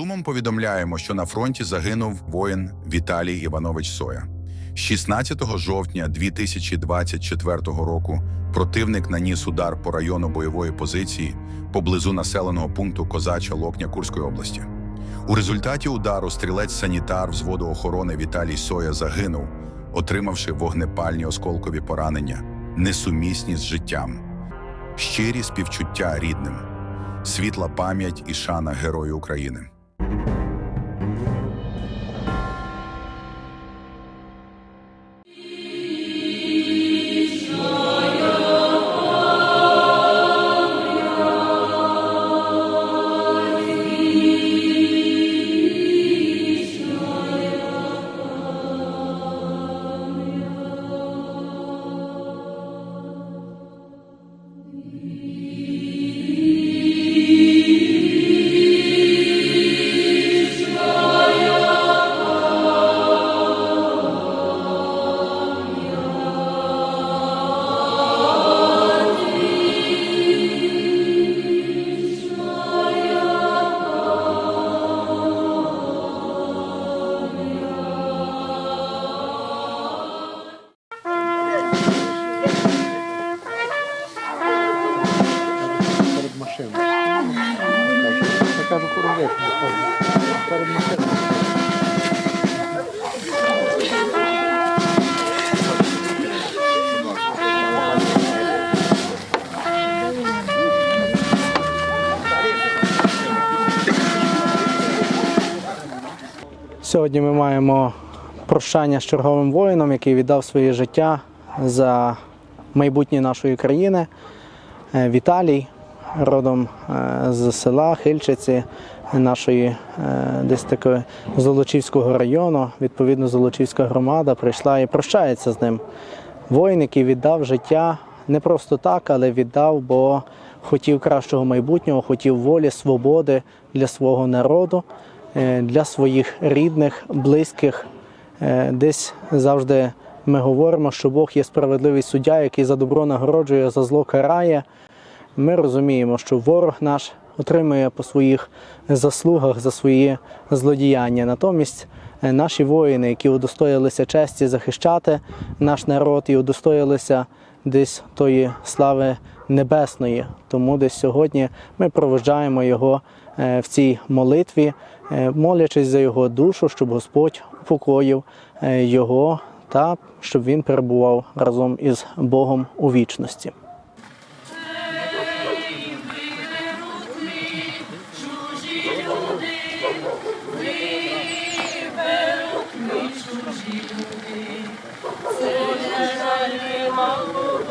Загалом повідомляємо, що на фронті загинув воїн Віталій Іванович Соя. 16 жовтня 2024 року противник наніс удар по району бойової позиції поблизу населеного пункту Козача Локня Курської області. У результаті удару стрілець-санітар взводу охорони Віталій Соя загинув, отримавши вогнепальні осколкові поранення, несумісні з життям. Щирі співчуття рідним, світла пам'ять і шана Герою України. Я кажу, перед. Сьогодні ми маємо прощання з черговим воїном, який віддав своє життя за майбутнє нашої країни. Е, Віталій, родом е, з села Хильчиці, нашої е, десь таки Золочівського району. Відповідно, Золочівська громада прийшла і прощається з ним. Воїн, який віддав життя не просто так, але віддав, бо хотів кращого майбутнього, хотів волі, свободи для свого народу, е, для своїх рідних, близьких. Десь завжди ми говоримо, що Бог є справедливий суддя, який за добро нагороджує, за зло карає. Ми розуміємо, що ворог наш отримує по своїх заслугах за свої злодіяння. Натомість е, наші воїни, які удостоїлися честі захищати наш народ і удостоїлися десь тої слави небесної. Тому десь сьогодні ми проведжаємо його е, в цій молитві, е, молячись за його душу, щоб Господь упокоїв його та щоб він перебував разом із Богом у вічності. Мало